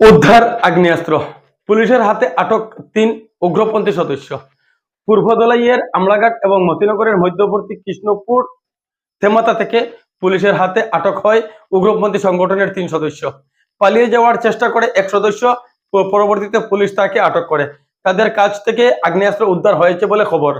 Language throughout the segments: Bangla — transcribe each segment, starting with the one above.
উদ্ধার আগ্নেয়াস্ত্র। পুলিশের হাতে আটক তিন উগ্রপন্থী সদস্য। পূর্ব দলাইয়ের আমলাঘাট এবং মতিনগরের মধ্যবর্তী কৃষ্ণপুর তেমাতা থেকে পুলিশের হাতে আটক হয় উগ্রপন্থী সংগঠনের তিন সদস্য। পালিয়ে যাওয়ার চেষ্টা করে এক সদস্য পরবর্তীতে পুলিশ তাকে আটক করে। তাদের কাছ থেকে আগ্নেয়াস্ত্র উদ্ধার হয়েছে বলে খবর।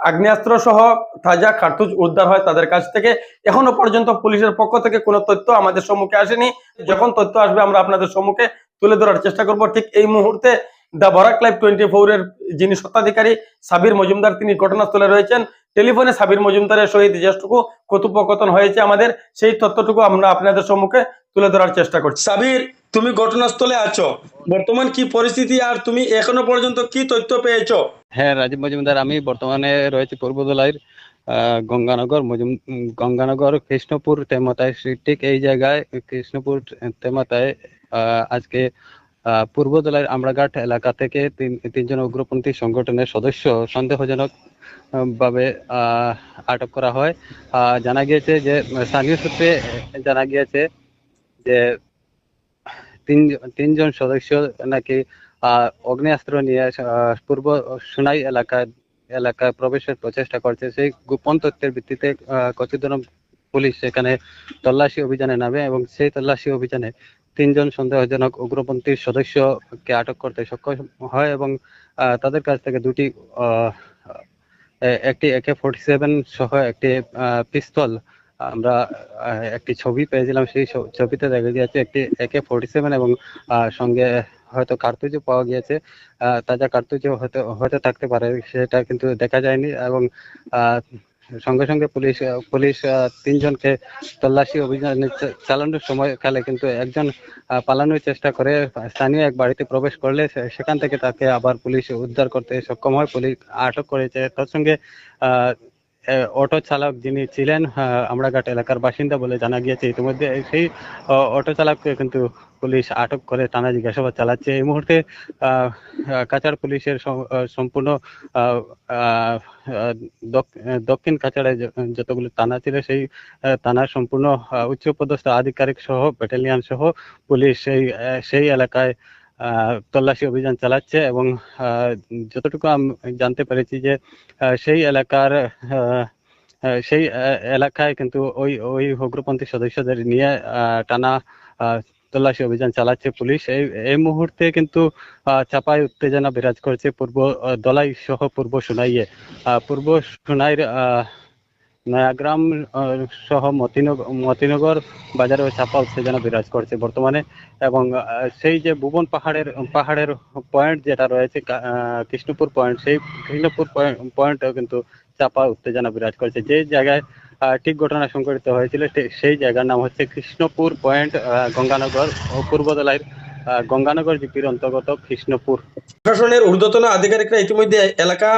আগ্নেয়াস্ত্র সহ তাজা কার্তুজ উদ্ধার হয় তাদের কাছ থেকে। এখনও পর্যন্ত পুলিশের পক্ষ থেকে কোনো তথ্য আমাদের সম্মুখে আসেনি। যখন তথ্য আসবে, আমরা আপনাদের সম্মুখে তুলে ধরার চেষ্টা করব। ঠিক এই মুহূর্তে the Barak live twenty four এর যিনি স্বত্বাধিকারী সাবির মজুমদার তিনি ঘটনাস্থলে রয়েছেন। টেলিফোনে সাবির মজুমদারের সহিত যেটুকু কথোপকথন হয়েছে আমাদের। সেই তথ্যটুকু আমরা আপনাদের সম্মুখে তুলে ধরার চেষ্টা করছি। সাবির তুমি ঘটনাস্থলে আছো। বর্তমান কি পরিস্থিতি আর তুমি এখনও পর্যন্ত কি তথ্য পেয়েছ? হ্যাঁ রাজীব মজুমদার আমি বর্তমানে রয়েছি পূর্বদলাইয়ের আহ, গঙ্গানগর মজুম গঙ্গানগর কৃষ্ণপুর তেমাতায় ঠিক এই জায়গায় কৃষ্ণপুর তেমাতায় আজকে আহ, পূর্বদলাইয়ের আমরাঘাট এলাকা থেকে তিন তিনজন উগ্রপন্থী সংগঠনের সদস্য সন্দেহজনক ভাবে আটক করা হয়। জানা গিয়েছে যে স্থানীয় সূত্রে জানা গিয়েছে যে তিন তিনজন সদস্য নাকি অগ্নেয়াস্ত্র নিয়ে পূর্ব সুনাই এলাকায় এলাকায় প্রবেশের প্রচেষ্টা করছে। সেই গোপন তথ্যের ভিত্তিতে আহ, কচুদরম পুলিশ সেখানে তল্লাশি অভিযানে নামে এবং সেই তল্লাশি অভিযানে তিনজন সন্দেহজনক উগ্রপন্থী সদস্যকে আটক করতে সক্ষম হয় এবং তাদের কাছ থেকে দুটি একটি একে ফোর্টি সেভেন সহ একটি পিস্তল আমরা একটি ছবি পেয়েছিলাম। সেই ছবিতে দেখা গিয়েছে একটি একে ফোর্টি সেভেন এবং সঙ্গে হয়তো কার্তুজও পাওয়া গিয়েছে। তাজা কার্তুজও হয়তো হয়তো থাকতে পারে, সেটা কিন্তু দেখা যায়নি এবং সঙ্গে সঙ্গে পুলিশ পুলিশ তিনজনকে তল্লাশি অভিযান চালানোর সময় কিন্তু একজন পালানোর চেষ্টা করে, স্থানীয় এক বাড়িতে প্রবেশ করলে সেখান থেকে তাকে আবার পুলিশ উদ্ধার করতে সক্ষম হয়। পুলিশ আটক করেছে। তার সঙ্গে অটো চালক যিনি ছিলেন আমরাঘাট এলাকার বাসিন্দা বলে জানা গিয়েছে। ইতিমধ্যে সেই অটো চালককে কিন্তু পুলিশ আটক করে টানা জিজ্ঞাসাবাদ চালাচ্ছে। এই মুহূর্তে আহ, পুলিশের সম্পূর্ণ দক্ষিণ কাছাড়ে যতগুলো থানা ছিল সেই থানার সম্পূর্ণ উচ্চপদস্থ আধিকারিক সহ ব্যাটালিয়ান সহ পুলিশ সেই সেই এলাকায় তল্লাশি অভিযান চালাচ্ছে এবং যতটুকু আমি জানতে পেরেছি যে সেই এলাকার সেই এলাকায় কিন্তু ওই ওই উগ্রপন্থী সদস্যদের নিয়ে টানা তল্লাশি অভিযান চালাচ্ছে পুলিশ। এই এই মুহূর্তে কিন্তু চাপাই উত্তেজনা বিরাজ করছে পূর্ব দলাই সহ পূর্ব সোনাইয়ে। পূর্ব সোনাইয়ের নয়াগ্রাম সহ মতিনগর মতিনগর বাজারে চাপা উত্তেজনা বিরাজ করছে বর্তমানে। এবং সেই যে ভুবন পাহাড়ের পাহাড়ের পয়েন্ট যেটা রয়েছে কৃষ্ণপুর পয়েন্ট সেই কৃষ্ণপুর পয়েন্টেও কিন্তু চাপা উত্তেজনা বিরাজ করছে। যে জায়গায় ঠিক ঘটনা সংঘটিত হয়েছিল সেই জায়গার নাম হচ্ছে কৃষ্ণপুর পয়েন্ট গঙ্গানগর ও পূর্বদলাইয়ের গঙ্গানগর জিপির অন্তর্গত কৃষ্ণপুর। প্রশাসনের ঊর্ধ্বতন আধিকারিকরা ইতিমধ্যে এলাকা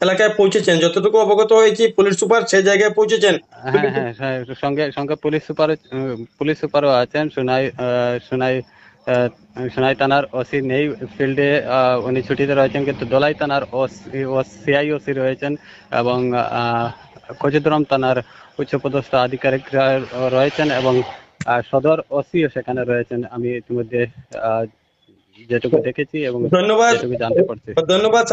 এলাকায় পৌঁছেছেন। যতটুকু অবগত হয়েছি পুলিশ সুপার সেই জায়গায় পৌঁছেছেন। হ্যাঁ হ্যাঁ হ্যাঁ সঙ্গে সঙ্গে পুলিশ সুপার পুলিশ সুপারও আছেন সোনাই আহ, সোনাই সোনাই থানার ওসি নেই ফিল্ডে উনি ছুটিতে রয়েছেন কিন্তু দোলাই থানার সিআই ওসি রয়েছেন এবং আহ, কচুদরম থানার উচ্চপদস্থ আধিকারিকরা রয়েছেন এবং সদর ওসিও সেখানে রয়েছেন। আমি ইতিমধ্যে আহ, যেটুকু দেখেছি এবং ধন্যবাদ। জানতে পারছি। ধন্যবাদ